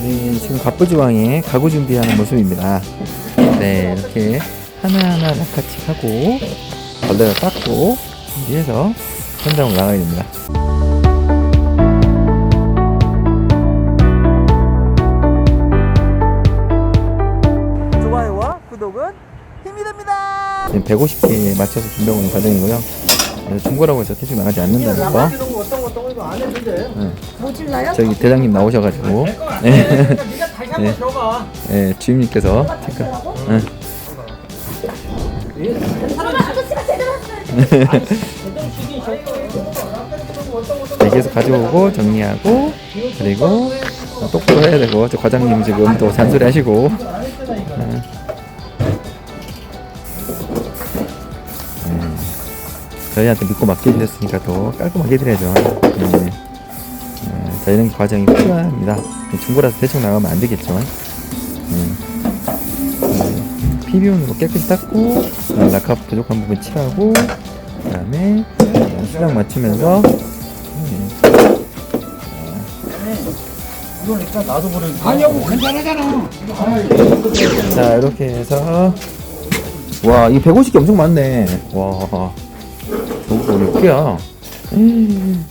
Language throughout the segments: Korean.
네, 지금 갑부지왕의 가구 준비하는 모습입니다. 네, 이렇게 하나하나 낙하칙하고 벌레를 닦고 준비해서 현장으로 나가야 됩니다. 좋아요와 구독은 힘이 됩니다. 150개에 맞춰서 준비하고 있는 과정이고요. 그래서 중고라고 해서 대충 나가지 않는다는 거. 모질라요? 저기 대장님 나오셔가지고 네, 네가 다시 한번 네. 네, 주임님께서 체크. 제대로 왔어요. 네, 계속 가져오고 정리하고 그리고 똑바로 해야 되고 저 과장님 지금 또 잔소리 하시고 저희한테 믿고 맡겨주셨으니까 더 깔끔하게 해드려야죠. 네. 네, 자, 이런 과정이 필요합니다. 중고라서 대충 나가면 안 되겠죠. 네. 네. 피비온으로 깨끗이 닦고 어, 라카 부족한 부분 칠하고 그 다음에 수량 맞추면서 네. 그러니까 나도 그래. 아니요, 괜찮아잖아. 자 이렇게 해서 와 이거 150개 엄청 많네 와 저거 몇 개야 음,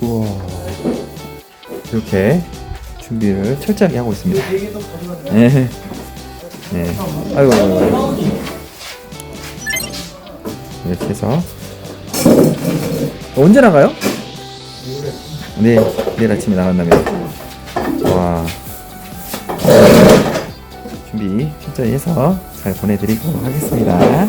우와 이렇게 준비를 철저하게 하고 있습니다 네. 네. 아이고, 아이고, 아이고. 이렇게 해서 언제 나가요? 네, 내일 아침에 나간다면. 와. 준비 철저히 해서 잘 보내드리도록 하겠습니다.